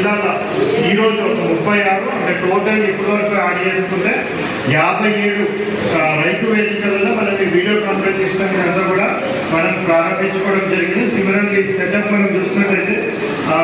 రోజు ఒక ముప్పై ఆరు అంటే టోటల్ ఇప్పటివరకు యాడ్ చేసుకుంటే యాభై ఏడు రైతు వేదికలలో మనకి వీడియో కాన్ఫరెన్స్ సిస్టమ్ అంతా కూడా మనం ప్రారంభించుకోవడం జరిగింది. సిమిలర్లీ సెటప్ మనం చూసినట్లయితే ఆ,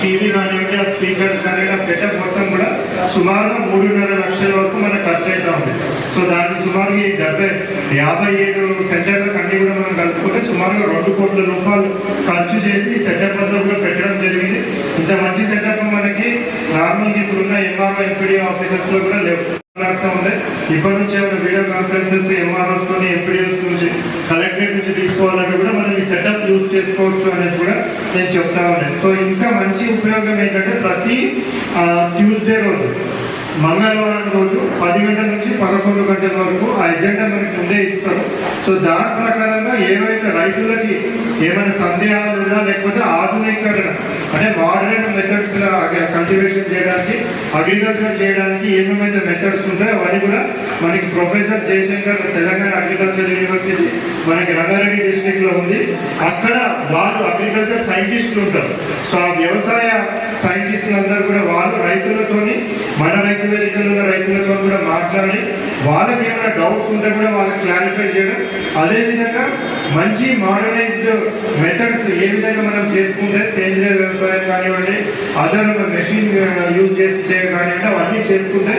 టీవీ కానివ్వండి ఆ స్పీకర్స్ కానివ్వండి ఆ సెటప్ మొత్తం కూడా సుమారు మూడున్నర లక్షల వరకు మనకు ఖర్చు అవుతా ఉంది. సో దానికి సుమారు ఈ డెబ్బై యాభై ఏడు సెంటర్లు అన్ని కూడా మనం కలుపుకుంటే సుమారుగా రెండు కోట్ల రూపాయలు ఖర్చు చేసి సెటప్ అంతా కూడా పెట్టడం జరిగింది. ఇంత మంచి సెటప్ మనకి నార్మల్గా ఇప్పుడున్న ఎంఆర్ఓ ఎంపీడీ ఆఫీసెస్లో కూడా లేవు. మాట్లాడుతూ ఉండే ఇప్పటి నుంచి ఏమైనా వీడియో కాన్ఫరెన్సెస్ ఎంఆర్ఓస్ తోని ఎంపీడీఎస్ నుంచి కలెక్టరేట్ నుంచి తీసుకోవాలంటే కూడా మనం ఈ సెటప్ యూజ్ చేసుకోవచ్చు అనేది కూడా నేను చెప్తా ఉన్నాను. సో ఇంకా మంచి ఉపయోగం ఏంటంటే ప్రతి ట్యూస్డే రోజు మంగళవారం రోజు పది గంటల నుంచి పదకొండు గంటల వరకు ఆ ఎజెండా మనకి ముందే ఇస్తారు. సో దాని ప్రకారంగా ఏవైతే రైతులకి ఏమైనా సందేహాలు ఉన్నా లేకపోతే ఆధునీకరణ అంటే మోడర్న్ మెథడ్స్ కల్టివేషన్ అగ్రికల్చర్ చేయడానికి ఏమేమైతే మెథడ్స్ ఉంటాయో అవన్నీ కూడా మనకి professor Jayashankar Telangana agriculture university మనకి రంగారెడ్డి డిస్ట్రిక్ట్లో ఉంది. అక్కడ వాళ్ళు అగ్రికల్చర్ సైంటిస్టులు ఉంటారు. సో ఆ వ్యవసాయ సైంటిస్టులు అందరూ కూడా వాళ్ళు రైతులతోని మన రైతు వేదికలు ఉన్న రైతులతో కూడా మాట్లాడి వాళ్ళకి ఏమైనా డౌట్స్ ఉంటే కూడా వాళ్ళకి క్లారిఫై చేయడం. అదేవిధంగా మంచి మోడర్నైజ్డ్ మెథడ్స్ ఏ విధంగా మనం చేసుకుంటే సేంద్రియ వ్యవసాయం కానివ్వండి అదర్ మెషిన్ యూజ్ చేసి చేయ కానివ్వండి అవన్నీ చేసుకుంటే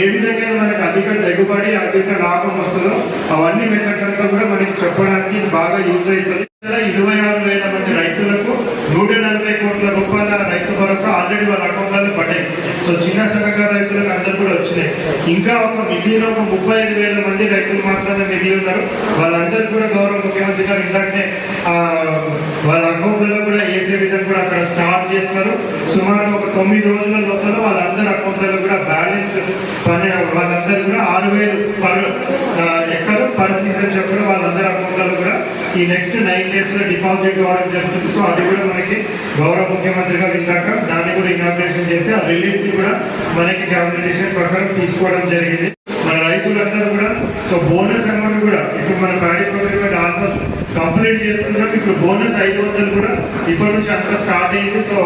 ఏ విధంగా మనకు అధిక దిగుబడి అధిక లాభం వస్తుందో అవన్నీ మెథడ్స్ అంతా కూడా మనకి చెప్పడానికి బాగా యూజ్ అవుతుంది. ఇరవై ఆరు వేల మంది రైతులకు నూట నలభై కోట్ల రూపాయల రైతు భరోసా ఆల్రెడీ వాళ్ళ అకౌంట్లలో పడ్డాయి. సో చిన్న సన్నకారు రైతులకు అందరు కూడా వచ్చినాయి. ఇంకా ఒక మిగిలిన ఒక ముప్పై ఐదు వేల మంది రైతులు మాత్రమే మిగిలి ఉన్నారు. వాళ్ళందరూ కూడా గౌరవ ముఖ్యమంత్రి గారు ఇందాకనే వాళ్ళ అకౌంట్లలో కూడా వేసే విధంగా కూడా అక్కడ స్టార్ట్ చేస్తున్నారు. సుమారు తొమ్మిది రోజుల లోపల వాళ్ళందరి అకౌంట్లలో కూడా బ్యాలెన్స్ పని వాళ్ళందరూ కూడా ఆరు వేలు పర్ ఎక్కడ పర్ సీజన్ చెప్పడం వాళ్ళందరి అకౌంట్లలో కూడా ఈ నెక్స్ట్ నైన్ డేస్లో డిపాజిట్ కావడం జరుగుతుంది. సో అది కూడా మనకి గౌరవ ముఖ్యమంత్రిగా గారు దాన్ని కూడా ఇనాగ్రేషన్ చేసి ఆ రిలీజ్ని కూడా మనకి క్యాబినెట్ ప్రకారం తీసుకోవడం జరిగింది. మన రైతులందరూ కూడా సో బోనస్ అమౌంట్ కూడా ఇప్పుడు మన ప్యాడీ ప్రోగ్రామ్ ఆల్మోస్ట్ కంప్లీట్ చేసుకున్నాం ఇప్పుడు బోనస్ ఐదు వందలు కూడా ఇప్పటి నుంచి అంతా స్టార్ట్ అయింది. సో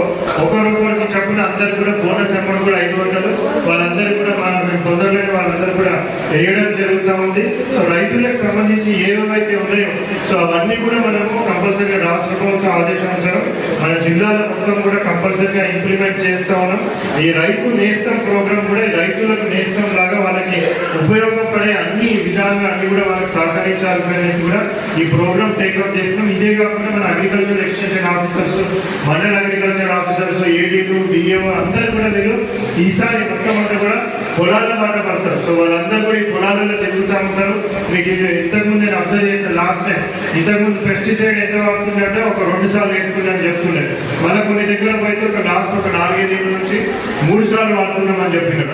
ఒకరొకరికి చెప్పిన అందరు కూడా బోనస్ అమౌంట్ కూడా ఐదు వందలు. వాళ్ళందరూ కూడా మా మేము తొందరలోనే వాళ్ళందరూ కూడా వేయడం జరుగుతూ ఉంది. సో రైతులకు సంబంధించి ఏవైతే సో అవన్నీ కూడా మనము కంపల్సరీగా రాష్ట్ర ప్రభుత్వ ఆదేశానుసారం మన జిల్లాలో మొత్తం కూడా కంపల్సరీగా ఇంప్లిమెంట్ చేస్తా ఉన్నాం. ఈ రైతు నేస్తం ప్రోగ్రామ్ కూడా రైతులకు నేస్తం లాగా వాళ్ళకి ఉపయోగపడే అన్ని విధాలుగా అన్ని కూడా వాళ్ళకి సహకరించాల్సి అనేసి కూడా ఈ ప్రోగ్రామ్ టేక్అప్ చేస్తున్నాం. ఇదే కాకుండా మన అగ్రికల్చర్ ఎక్స్టెన్షన్ ఆఫీసర్స్ మండల అగ్రికల్చర్ ఆఫీసర్స్ ఏడీలు డిఏఓ అందరూ కూడా వీళ్ళు ఈసారి మొత్తం అంతా కూడా పొలాల మాట పడతారు. సో వాళ్ళందరూ కూడా ఈ పొలాలలో తిరుగుతూ ఉంటారు. మీకు ఇంతకుముందు నేను అబ్జర్వ్ చేసిన లాస్ట్ టైం ఇంతకుముందు పెస్టిసైడ్ ఎంత వాడుతుందంటే ఒక రెండు సార్లు వేసుకున్నామని చెప్తుండే మళ్ళీ కొన్ని దగ్గర పోయితే ఒక లాస్ట్ ఒక నాలుగైదు నుంచి మూడు సార్లు వాడుతున్నామని చెప్పినారు